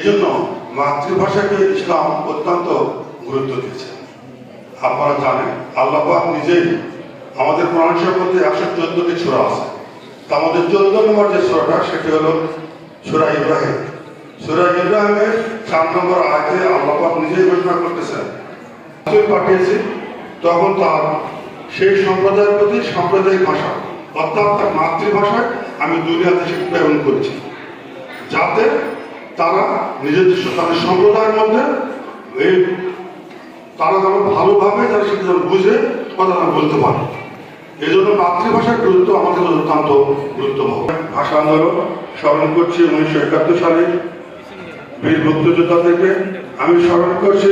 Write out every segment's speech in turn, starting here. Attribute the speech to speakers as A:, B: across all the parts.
A: এই জন্য মাতৃভাষাকে ইসলাম অত্যন্ত গুরুত্ব দিয়েছে। আপনারা জানেন, আল্লাহ নিজেই আমাদের কোরআনের মধ্যে একশো চোদ্দটি ছোড়া আছে। তা আমাদের চোদ্দ নম্বর যে ছোড়াটা সেটি হলো সুরা ইব্রাহিম। সুরা ইব্রাহিমের চার নম্বর আয়তে আল্লাহ নিজেই ঘোষণা করতেছেন পাঠিয়েছি, তখন তার সেই সম্প্রদায়ের প্রতি সাম্প্রদায়িক ভাষা, অর্থাৎ তার মাতৃভাষায় আমি দুনিয়াতে সে প্রেরণ করেছি। যাতে তারা নিজেদের তাদের সম্প্রদায়ের মধ্যে এই তারা যেন ভালোভাবে তারা সেটা যেন বুঝে, কথা যেন বলতে পারে। এই জন্য মাতৃভাষার গুরুত্ব আমাদের অত্যন্ত গুরুত্বপূর্ণ। ভাষা আন্দোলন স্মরণ করছি উনিশশো একাত্তর সালে বীর মুক্তিযোদ্ধা থেকে। আমি স্মরণ করছি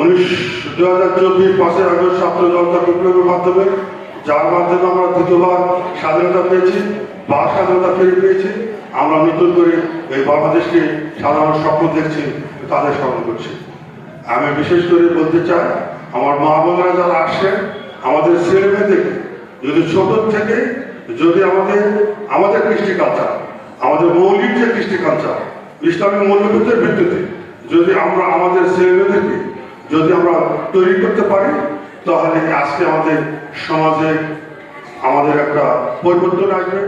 A: উনিশ দু হাজার চব্বিশ পাঁচই আগস্ট ছাত্র জনতা বিপ্লবের মাধ্যমে, যার মাধ্যমে আমরা দ্বিতীয়বার স্বাধীনতা পেয়েছি। বা স্বাধীনতা ফিরে পেয়েছি আমরা নতুন করে এই বাংলাদেশকে সাধারণ স্বপ্ন দেখছি, তাদের স্মরণ করছি। আমি বিশেষ করে বলতে চাই, আমার মা বোনেরা যারা আসে আমাদের ছেলে মেয়েদেরকে, যদি ছোট থেকে, যদি আমাদের আমাদের কৃষ্টি কালচার, আমাদের মৌলিক যে কৃষ্টি কালচার, ইসলামী মূল্যবোধের ভিত্তিতে, যদি আমরা আমাদের ছেলে মেয়েদেরকে, যদি আমরা তৈরি করতে পারি, তাহলে আজকে আমাদের সমাজে আমাদের একটা পরিবর্তন আসবে।